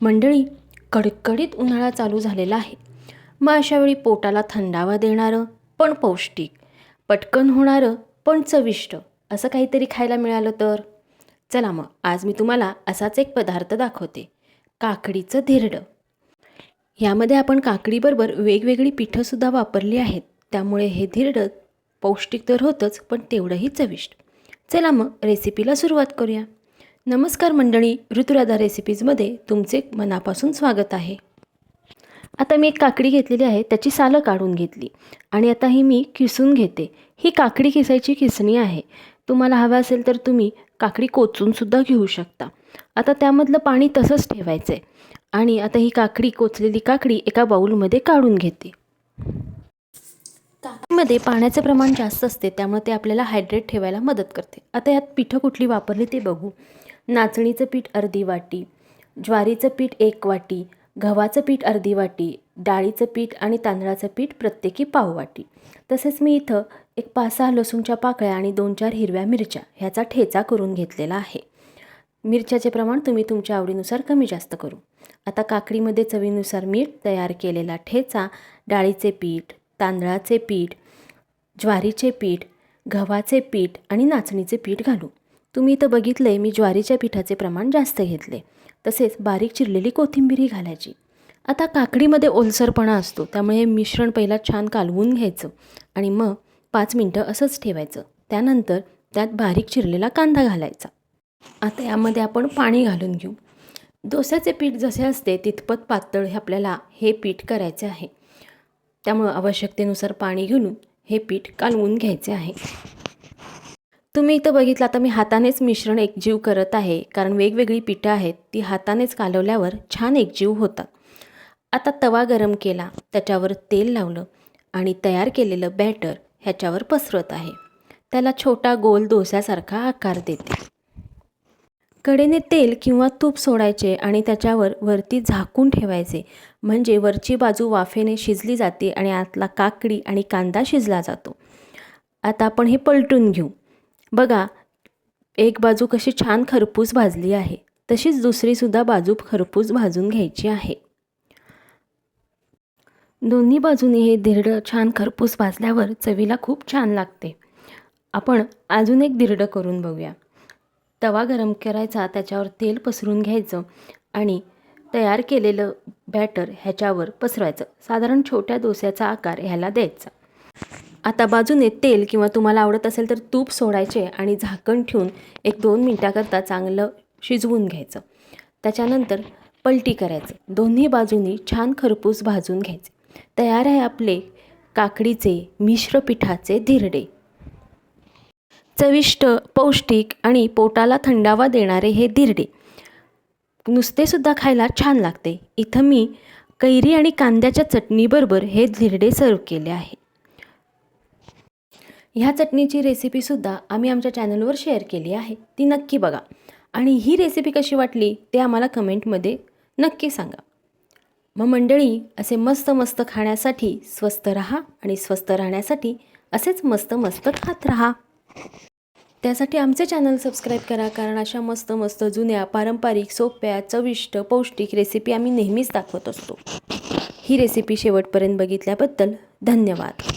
मंडळी कडकडीत उन्हाळा चालू झालेला आहे. मग अशावेळी पोटाला थंडावा देणारं पण पौष्टिक पटकन होणारं पण चविष्ट असं काहीतरी खायला मिळालं तर? चला मग आज मी तुम्हाला असाच एक पदार्थ दाखवते काकडीचं धिरडं. यामध्ये आपण काकडीबरोबर वेगवेगळी पिठंसुद्धा वापरली आहेत. त्यामुळे हे धिरडं पौष्टिक तर होतंच पण तेवढंही चविष्ट. चला मग रेसिपीला सुरुवात करूया. नमस्कार मंडळी ऋतुराधा रेसिपीजमध्ये तुमचे मनापासून स्वागत आहे. आता मी एक काकडी घेतलेली आहे त्याची सालं काढून घेतली. आणि आता ही मी किसून घेते. ही काकडी किसायची किसणी आहे. तुम्हाला हवं असेल तर तुम्ही काकडी कोचूनसुद्धा घेऊ शकता. आता त्यामधलं पाणी तसंच ठेवायचं आहे आणि आता ही काकडी कोचलेली काकडी एका बाऊलमध्ये काढून घेते. काकडीमध्ये पाण्याचं प्रमाण जास्त असते त्यामुळे ते आपल्याला हायड्रेट ठेवायला मदत करते. आता यात पिठं कुठली वापरली ते बघू. नाचणीचं पीठ अर्धी वाटी ज्वारीचं पीठ एक वाटी गव्हाचं पीठ अर्धी वाटी डाळीचं पीठ आणि तांदळाचं पीठ प्रत्येकी पाव वाटी. तसेच मी इथं एक पाच सहा लसूणच्या पाकळ्या आणि दोन चार हिरव्या मिरच्या ह्याचा ठेचा करून घेतलेला आहे. मिरच्याचे प्रमाण तुम्ही तुमच्या आवडीनुसार कमी जास्त करू. आता काकडीमध्ये चवीनुसार मीठ तयार केलेला ठेचा डाळीचे पीठ तांदळाचे पीठ ज्वारीचे पीठ गव्हाचे पीठ आणि नाचणीचे पीठ घालू. तुम्ही इथं बघितलं आहे मी ज्वारीच्या पिठाचे प्रमाण जास्त घेतले. तसेच बारीक चिरलेली कोथिंबीरही घालायची. आता काकडीमध्ये ओलसरपणा असतो त्यामुळे हे मिश्रण पहिला छान कालवून घ्यायचं आणि मग पाच मिनटं असंच ठेवायचं. त्यानंतर त्यात बारीक चिरलेला कांदा घालायचा. आता यामध्ये आपण पाणी घालून घेऊ. डोस्याचे पीठ जसे असते तितपत पातळ हे आपल्याला हे पीठ करायचे आहे. त्यामुळं आवश्यकतेनुसार पाणी घालून हे पीठ कालवून घ्यायचे आहे. तुम्ही इथं बघितलं आता मी हातानेच मिश्रण एकजीव करत आहे कारण वेगवेगळी पिठं आहेत ती हातानेच कालवल्यावर छान एकजीव होतात आता तवा गरम केला त्याच्यावर तेल लावलं आणि तयार केलेलं बॅटर ह्याच्यावर पसरत आहे. त्याला छोटा गोल डोस्यासारखा आकार देते. कडेने तेल किंवा तूप सोडायचे आणि त्याच्यावर वरती झाकून ठेवायचे. म्हणजे वरची बाजू वाफेने शिजली जाते आणि आतला काकडी आणि कांदा शिजला जातो. आता आपण हे पलटून घेऊ. बघा एक बाजू कशी छान खरपूस भाजली आहे तशीच दुसरीसुद्धा बाजू खरपूस भाजून घ्यायची आहे. दोन्ही बाजूनी हे धिरडं छान खरपूस भाजल्यावर चवीला खूप छान लागते. आपण अजून एक धिरडं करून बघूया. तवा गरम करायचा त्याच्यावर तेल पसरून घ्यायचं आणि तयार केलेलं बॅटर ह्याच्यावर पसरवायचं. साधारण छोट्या डोस्याचा आकार ह्याला द्यायचा. आता बाजूने तेल किंवा तुम्हाला आवडत असेल तर तूप सोडायचे आणि झाकण ठेवून एक दोन मिनटाकरता चांगलं शिजवून घ्यायचं. त्याच्यानंतर पलटी करायचं. दोन्ही बाजूनी छान खरपूस भाजून घ्यायचे. तयार आहे आपले काकडीचे मिश्र पिठाचे धिरडे. चविष्ट पौष्टिक आणि पोटाला थंडावा देणारे हे धिरडे. नुसतेसुद्धा खायला छान लागते. इथं मी कैरी आणि कांद्याच्या चटणीबरोबर हे धिरडे सर्व केले आहे. ह्या चटणीची रेसिपीसुद्धा आम्ही आमच्या चॅनलवर शेअर केली आहे. ती नक्की बघा. आणि ही रेसिपी कशी वाटली ते आम्हाला कमेंटमध्ये नक्की सांगा. मग मंडळी असे मस्त मस्त खाण्यासाठी स्वस्त रहा आणि स्वस्त राहण्यासाठी असेच मस्त मस्त खात रहा. त्यासाठी आमचे चॅनल सबस्क्राईब करा कारण अशा मस्त मस्त जुन्या पारंपरिक सोप्या चविष्ट पौष्टिक रेसिपी आम्ही नेहमीच दाखवत असतो. ही रेसिपी शेवटपर्यंत बघितल्याबद्दल धन्यवाद.